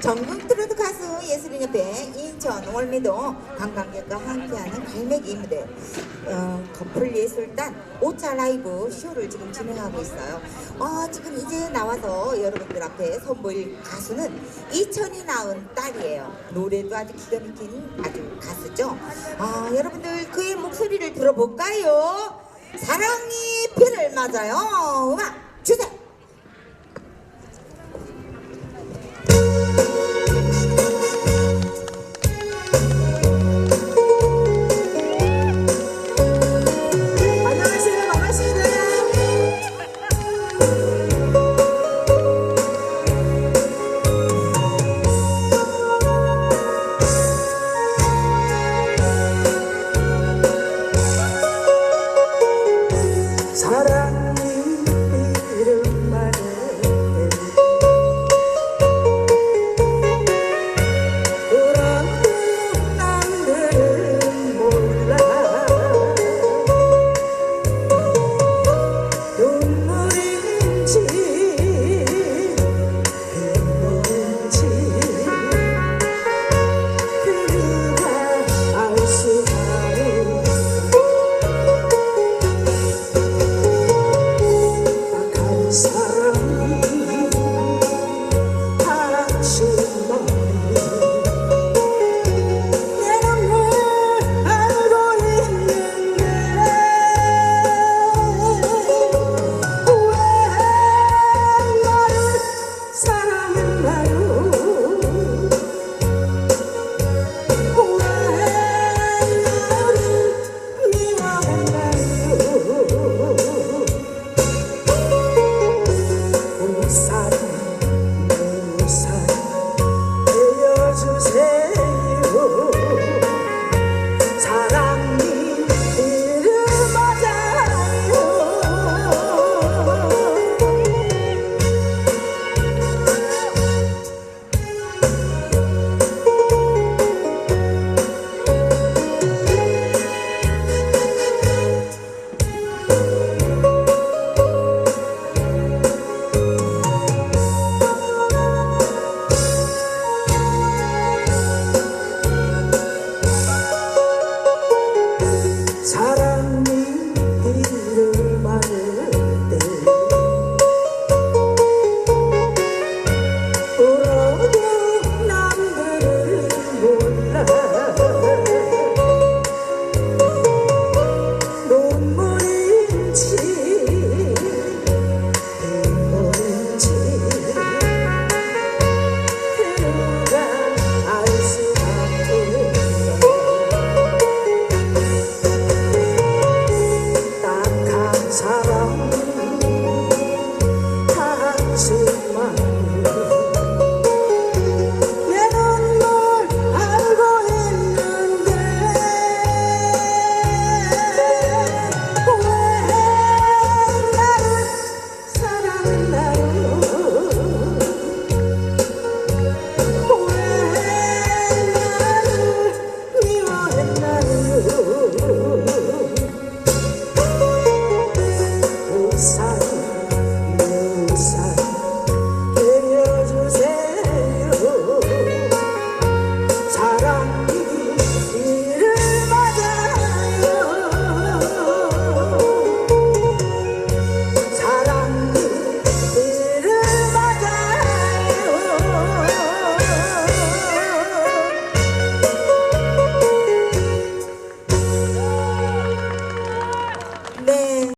전국 트로트 가수 예술인협회 인천 월미도 관광객과 함께하는 갈매기 무대 어, 커플 예술단 5차 라이브 쇼를 지금 진행하고 있어요. 어, 지금 이제 나와서 여러분들 앞에 선보일 가수는 이천이 낳은 딸이에요. 노래도 아주 기가 막힌 아주 가수죠. 아, 여러분들 그의 목소리를 들어볼까요? 사랑이 피를 맞아요. 음악 사 Jesus.